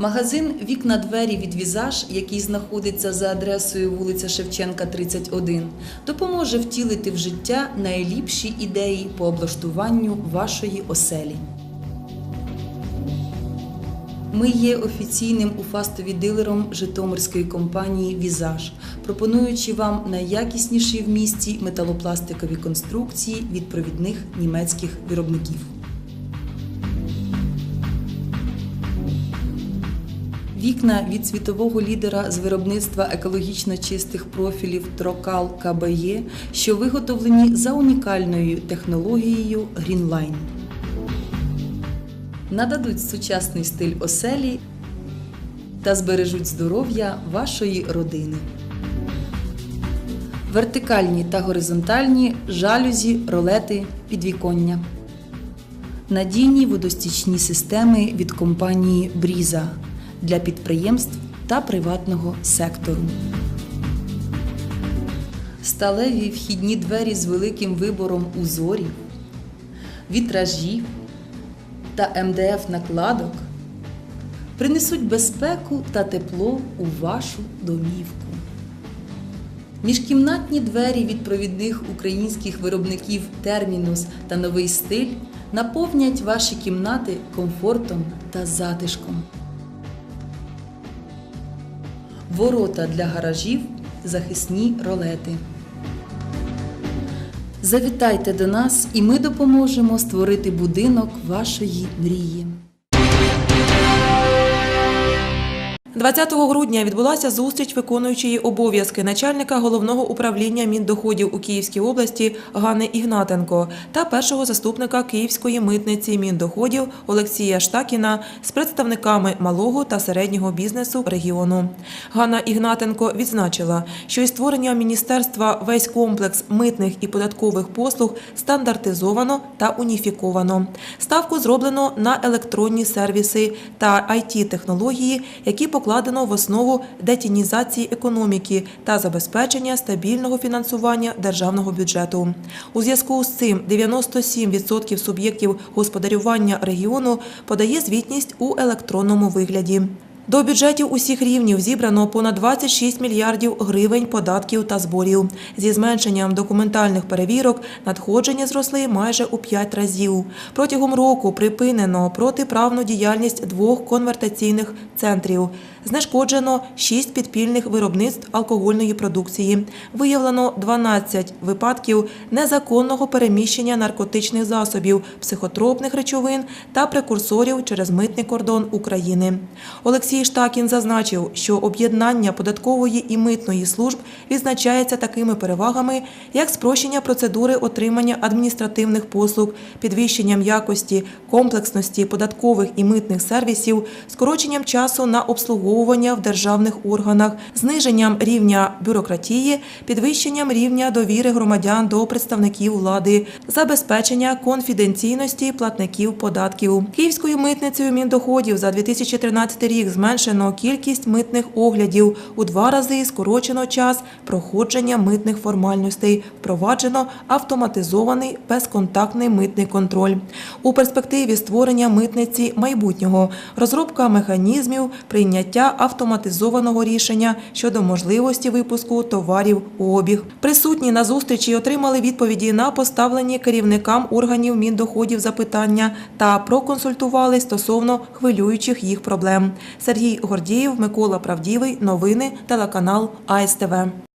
Магазин Вікна двері від візаж, який знаходиться за адресою вулиця Шевченка, 31, допоможе втілити в життя найліпші ідеї по облаштуванню вашої оселі. Ми є офіційним уфастові дилером Житомирської компанії Візаж, пропонуючи вам найякісніші в місті металопластикові конструкції від провідних німецьких виробників. Вікна від світового лідера з виробництва екологічно чистих профілів Трокал КБЄ, що виготовлені за унікальною технологією Greenline. Нададуть сучасний стиль оселі та збережуть здоров'я вашої родини. Вертикальні та горизонтальні жалюзі, ролети, підвіконня. Надійні водостічні системи від компанії Бріза для підприємств та приватного сектору. Сталеві вхідні двері з великим вибором узорів, вітражів та МДФ накладок принесуть безпеку та тепло у вашу домівку. Міжкімнатні двері від провідних українських виробників Термінус та новий стиль наповнять ваші кімнати комфортом та затишком. Ворота для гаражів, захисні ролети. Завітайте до нас, і ми допоможемо створити будинок вашої мрії. 20 грудня відбулася зустріч виконуючої обов'язки начальника головного управління Міндоходів у Київській області Ганни Ігнатенко та першого заступника Київської митниці Міндоходів Олексія Штакіна з представниками малого та середнього бізнесу регіону. Ганна Ігнатенко відзначила, що із створення міністерства весь комплекс митних і податкових послуг стандартизовано та уніфіковано. Ставку зроблено на електронні сервіси та it технології які покладено в основу детінізації економіки та забезпечення стабільного фінансування державного бюджету. У зв'язку з цим 97% суб'єктів господарювання регіону подає звітність у електронному вигляді. До бюджетів усіх рівнів зібрано понад 26 мільярдів гривень податків та зборів. Зі зменшенням документальних перевірок надходження зросли майже у 5 разів. Протягом року припинено протиправну діяльність двох конвертаційних центрів. Знешкоджено 6 підпільних виробництв алкогольної продукції. Виявлено 12 випадків незаконного переміщення наркотичних засобів, психотропних речовин та прекурсорів через митний кордон України. Олексій Штакін зазначив, що об'єднання податкової і митної служб відзначається такими перевагами, як спрощення процедури отримання адміністративних послуг, підвищенням якості, комплексності податкових і митних сервісів, скороченням часу на обслуговування в державних органах, зниженням рівня бюрократії, підвищенням рівня довіри громадян до представників влади, забезпечення конфіденційності платників податків. Київською митницею міндоходів за 2013 рік зменшено кількість митних оглядів у два рази скорочено час проходження митних формальностей, впроваджено автоматизований безконтактний митний контроль. У перспективі створення митниці майбутнього, розробка механізмів, прийняття автоматизованого рішення щодо можливості випуску товарів у обіг. Присутні на зустрічі отримали відповіді на поставлені керівникам органів міндоходів запитання та проконсультували стосовно хвилюючих їх проблем. Сергій Гордієв, Микола Правдівий. Новини телеканал АСТВ.